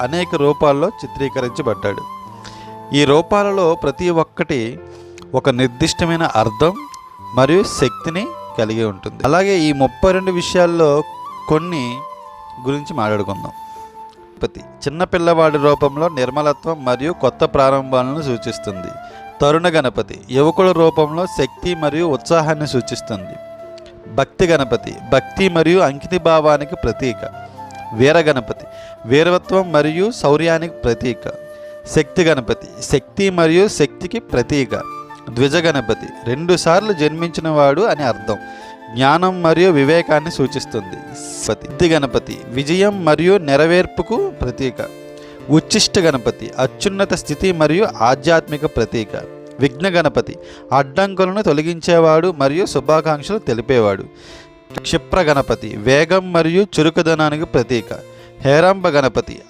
అనేక రూపాల్లో చిత్రీకరించబడ్డాడు. ఈ రూపాలలో ప్రతి ఒక్కటి ఒక నిర్దిష్టమైన అర్థం మరియు శక్తిని కలిగి ఉంటుంది. అలాగే ఈ ముప్పై రెండు విషయాల్లో కొన్ని గురించి మాట్లాడుకుందాం. ప్రతి చిన్న పిల్లవాడి రూపంలో నిర్మలత్వం మరియు కొత్త ప్రారంభాలను సూచిస్తుంది. తరుణ గణపతి యువకుల రూపంలో శక్తి మరియు ఉత్సాహాన్ని సూచిస్తుంది. భక్తి గణపతి భక్తి మరియు అంకితి భావానికి ప్రతీక. వీరగణపతి వీరవత్వం మరియు శౌర్యానికి ప్రతీక. శక్తి గణపతి శక్తి మరియు శక్తికి ప్రతీక. ద్విజ గణపతి రెండుసార్లు జన్మించినవాడు అని అర్థం. జ్ఞానం మరియు వివేకాన్ని సూచిస్తుంది. సిద్ధి గణపతి విజయం మరియు నెరవేర్పుకు ప్రతీక. ఉచ్చిష్ట గణపతి అత్యున్నత స్థితి మరియు ఆధ్యాత్మిక ప్రతీక. విఘ్న గణపతి అడ్డంకులను తొలగించేవాడు మరియు శుభాకాంక్షలు తెలిపేవాడు. క్షిప్ర గణపతి వేగం మరియు చురుకుదనానికి ప్రతీక. హేరాంబ గణపతి